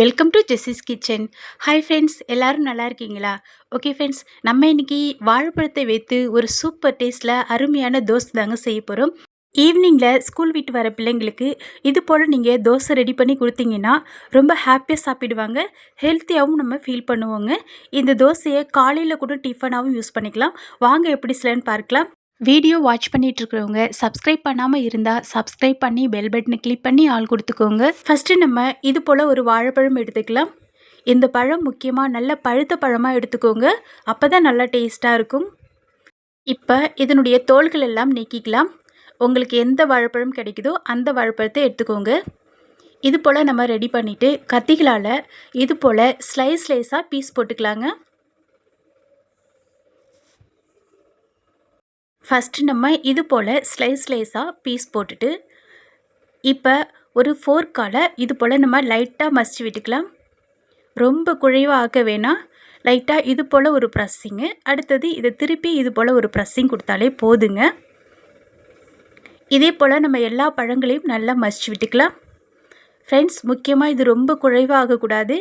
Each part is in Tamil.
Welcome to Jessie's kitchen hi friends எல்லோரும் நல்லா இருக்கீங்களா? ஓகே ஃப்ரெண்ட்ஸ் நம்ம இன்னைக்கு வாழைப்பழத்தை வைத்து ஒரு சூப்பர் டேஸ்ட்டில் அருமையான தோசை தாங்க செய்ய போகிறோம் ஈவினிங்கில் ஸ்கூல் விட்டு வர பிள்ளைங்களுக்கு இது போல் நீங்கள் தோசை ரெடி பண்ணி கொடுத்தீங்கன்னா ரொம்ப ஹாப்பியாக சாப்பிடுவாங்க. ஹெல்த்தியாகவும் நம்ம ஃபீல் பண்ணுவோங்க. இந்த தோசையை காலையில் கூட டிஃபனாகவும் யூஸ் பண்ணிக்கலாம். வாங்க எப்படி சிலன்னு பார்க்கலாம். வீடியோ வாட்ச் பண்ணிட்டு இருக்கிறவங்க சப்ஸ்கிரைப் பண்ணாமல் இருந்தால் சப்ஸ்கிரைப் பண்ணி பெல் பட்டனை கிளிக் பண்ணி ஆள் கொடுத்துக்கோங்க. ஃபஸ்ட்டு நம்ம இது போல் ஒரு வாழைப்பழம் எடுத்துக்கலாம். இந்த பழம் முக்கியமாக நல்ல பழுத்த பழமாக எடுத்துக்கோங்க. அப்போ தான் நல்லா டேஸ்ட்டாக இருக்கும். இப்போ இதனுடைய தோள்கள் எல்லாம் நீக்கிக்கலாம். உங்களுக்கு எந்த வாழைப்பழம் கிடைக்குதோ அந்த வாழைப்பழத்தை எடுத்துக்கோங்க. இது போல் நம்ம ரெடி பண்ணிவிட்டு கத்திகளால் இது போல் ஸ்லைஸ் ஸ்லைஸாக பீஸ் போட்டுக்கலாங்க. ஃபஸ்ட்டு நம்ம இது போல் ஸ்லைஸ் ஸ்லைஸாக பீஸ் போட்டுட்டு இப்போ ஒரு ஃபோர்க்கால் இது போல் நம்ம லைட்டாக மசிச்சு விட்டுக்கலாம். ரொம்ப குழைவாக ஆக்க வேணாம். லைட்டாக இது போல் ஒரு ப்ரெஸ்ஸிங்கு அடுத்தது இதை திருப்பி இது போல் ஒரு ப்ரெஸ்ஸிங் கொடுத்தாலே போதுங்க. இதே போல் நம்ம எல்லா பழங்களையும் நல்லா மசிச்சு விட்டுக்கலாம். ஃப்ரெண்ட்ஸ் முக்கியமாக இது ரொம்ப குழைவாக ஆகக்கூடாது.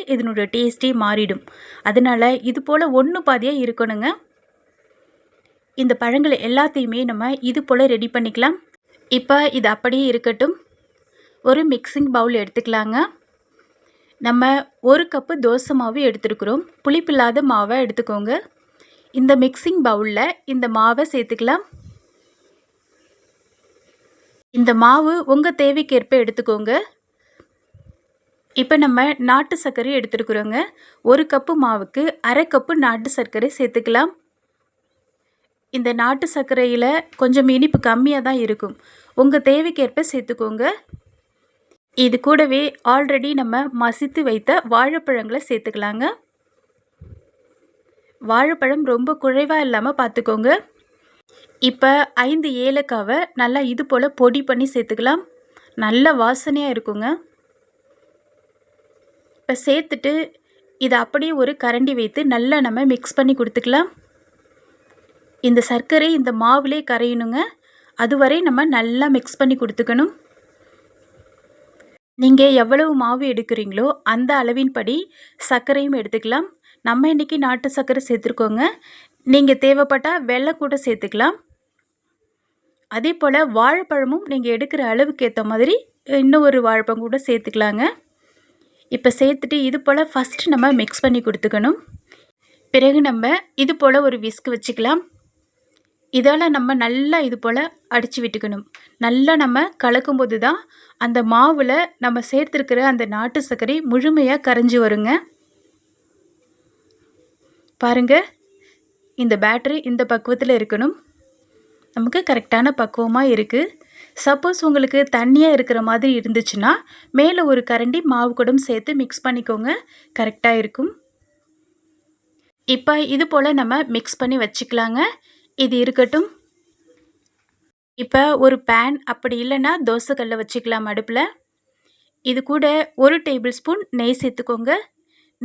டேஸ்ட்டே மாறிடும். அதனால் இது போல் ஒன்று பாதியாக இருக்கணுங்க. இந்த பழங்கள் எல்லாத்தையுமே நம்ம இது போல் ரெடி பண்ணிக்கலாம். இப்போ இது அப்படியே இருக்கட்டும். ஒரு மிக்சிங் பவுல் எடுத்துக்கலாங்க. நம்ம ஒரு கப்பு தோசை மாவு எடுத்துருக்குறோம். புளிப்பில்லாத மாவை எடுத்துக்கோங்க. இந்த மிக்சிங் பவுலில் இந்த மாவை சேர்த்துக்கலாம். இந்த மாவு உங்கள் தேவைக்கேற்ப எடுத்துக்கோங்க. இப்போ நம்ம நாட்டு சர்க்கரை எடுத்துருக்குறோங்க. ஒரு கப்பு மாவுக்கு அரை கப்பு நாட்டு சர்க்கரை சேர்த்துக்கலாம். இந்த நாட்டு சர்க்கரையில் கொஞ்சம் இனிப்பு கம்மியாக தான் இருக்கும். உங்கள் தேவைக்கேற்ப சேர்த்துக்கோங்க. இது கூடவே ஆல்ரெடி நம்ம மசித்து வைத்த வாழைப்பழங்களை சேர்த்துக்கலாங்க. வாழைப்பழம் ரொம்ப குறைவாக இல்லாமல் பார்த்துக்கோங்க. இப்போ ஐந்து ஏலக்காவை நல்லா இது போல் பொடி பண்ணி சேர்த்துக்கலாம். நல்ல வாசனையாக இருக்குங்க. இப்போ சேர்த்துட்டு இதை அப்படியே ஒரு கரண்டி வைத்து நல்லா நம்ம மிக்ஸ் பண்ணி கொடுத்துக்கலாம். இந்த சர்க்கரை இந்த மாவிலே கரையணுங்க. அதுவரை நம்ம நல்லா மிக்ஸ் பண்ணி கொடுத்துக்கணும். நீங்கள் எவ்வளவு மாவு எடுக்கிறீங்களோ அந்த அளவின் படி சர்க்கரையும் எடுத்துக்கலாம். நம்ம இன்றைக்கி நாட்டு சர்க்கரை சேர்த்துருக்கோங்க. நீங்கள் தேவைப்பட்டால் வெள்ளம் கூட சேர்த்துக்கலாம். அதே போல் வாழைப்பழமும் நீங்கள் எடுக்கிற அளவுக்கு ஏற்ற மாதிரி இன்னும் ஒரு வாழைப்பழம் கூட சேர்த்துக்கலாங்க. இப்போ சேர்த்துட்டு இது போல் ஃபஸ்ட்டு நம்ம மிக்ஸ் பண்ணி கொடுத்துக்கணும். பிறகு நம்ம இது போல் ஒரு விஸ்க் வச்சுக்கலாம். இதால் நம்ம நல்லா இது போல் அடித்து விட்டுக்கணும். நல்லா நம்ம கலக்கும்போது தான் அந்த மாவில் நம்ம சேர்த்துருக்கிற அந்த நாட்டு சர்க்கரை முழுமையாக கரைஞ்சி வருங்க. பாருங்கள் இந்த பேட்டரி இந்த பக்குவத்தில் இருக்கணும். நமக்கு கரெக்டான பக்குவமாக இருக்குது சப்போஸ் உங்களுக்கு தண்ணியாக இருக்கிற மாதிரி இருந்துச்சுன்னா மேலே ஒரு கரண்டி மாவு கூடம் சேர்த்து மிக்ஸ் பண்ணிக்கோங்க. கரெக்டாக இருக்கும். இப்போ இது போல் நம்ம மிக்ஸ் பண்ணி வச்சுக்கலாங்க. இது இருக்கட்டும். இப்போ ஒரு பேன் அப்படி இல்லைன்னா தோசைக்கல்ல வச்சுக்கலாம் அடுப்பில். இது கூட ஒரு டேபிள் ஸ்பூன் நெய் சேர்த்துக்கோங்க.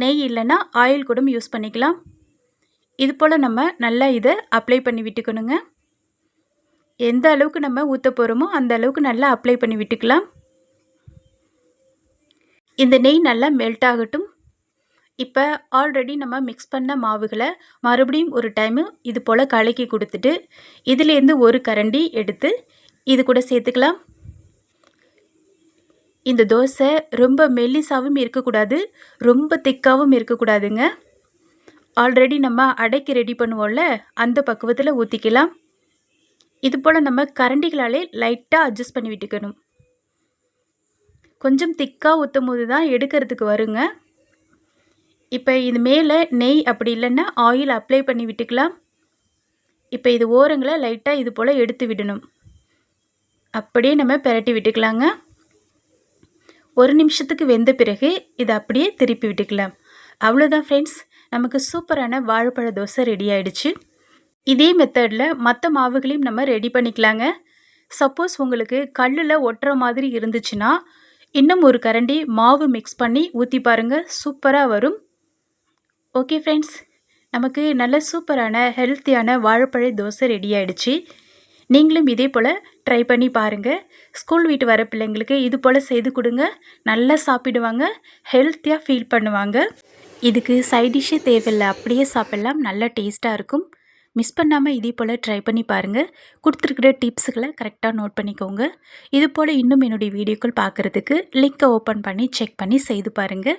நெய் இல்லைன்னா ஆயில் கூட யூஸ் பண்ணிக்கலாம். இது போல் நம்ம நல்லா இதை அப்ளை பண்ணி விட்டுக்கணுங்க. எந்த அளவுக்கு நம்ம ஊற்ற போகிறோமோ அந்த அளவுக்கு நல்லா அப்ளை பண்ணி விட்டுக்கலாம். இந்த நெய் நல்லா மெல்ட் ஆகட்டும். இப்போ ஆல்ரெடி நம்ம மிக்ஸ் பண்ண மாவுகளை மறுபடியும் ஒரு டைமு இது போல் கலக்கி கொடுத்துட்டு இதுலேருந்து ஒரு கரண்டி எடுத்து இது கூட சேர்த்துக்கலாம். இந்த தோசை ரொம்ப மெல்லிசாவும் இருக்கக்கூடாது ரொம்ப திக்காகவும் இருக்கக்கூடாதுங்க. ஆல்ரெடி நம்ம அடைக்கு ரெடி பண்ணுவோம்ல அந்த பக்குவத்தில் ஊற்றிக்கலாம் இது போல் நம்ம கரண்டிகளாலே லைட்டாக அட்ஜஸ்ட் பண்ணி விட்டுக்கணும். கொஞ்சம் திக்காக ஊற்றும் போது தான் எடுக்கிறதுக்கு வருங்க. இப்போ இது மேலே நெய் அப்படி இல்லைன்னா ஆயில் அப்ளை பண்ணி விட்டுக்கலாம். இப்போ இது ஓரங்களை லைட்டாக இது போல் எடுத்து விடணும். அப்படியே நம்ம பெரட்டி விட்டுக்கலாங்க. ஒரு நிமிஷத்துக்கு வெந்த பிறகு இதை அப்படியே திருப்பி விட்டுக்கலாம். அவ்வளோதான் ஃப்ரெண்ட்ஸ் நமக்கு சூப்பரான வாழைப்பழ தோசை ரெடி ஆகிடுச்சு இதே மெத்தடில் மற்ற மாவுகளையும் நம்ம ரெடி பண்ணிக்கலாங்க. சப்போஸ் உங்களுக்கு கல்லில் ஒட்டுற மாதிரி இருந்துச்சுன்னா இன்னும் ஒரு கரண்டி மாவு மிக்ஸ் பண்ணி ஊற்றி பாருங்கள் சூப்பராக வரும். ஓகே ஃப்ரெண்ட்ஸ் நமக்கு நல்ல சூப்பரான ஹெல்த்தியான வாழைப்பழ தோசை ரெடி ஆகிடுச்சு நீங்களும் இதே போல் ட்ரை பண்ணி பாருங்கள் ஸ்கூல் வீட்டு வர பிள்ளைங்களுக்கு இது போல் செய்து கொடுங்க. நல்லா சாப்பிடுவாங்க ஹெல்த்தியாக ஃபீல் பண்ணுவாங்க. இதுக்கு சைட் டிஷ்ஷே தேவையில்லை அப்படியே சாப்பிட்லாம். நல்லா டேஸ்ட்டாக இருக்கும். மிஸ் பண்ணாமல் இதே போல் ட்ரை பண்ணி பாருங்கள் கொடுத்துருக்குற டிப்ஸுகளை கரெக்டாக நோட் பண்ணிக்கோங்க. இது போல் இன்னும் என்னுடைய வீடியோக்கள் பார்க்குறதுக்கு லிங்க்கை ஓப்பன் பண்ணி செக் பண்ணி செய்து பாருங்கள்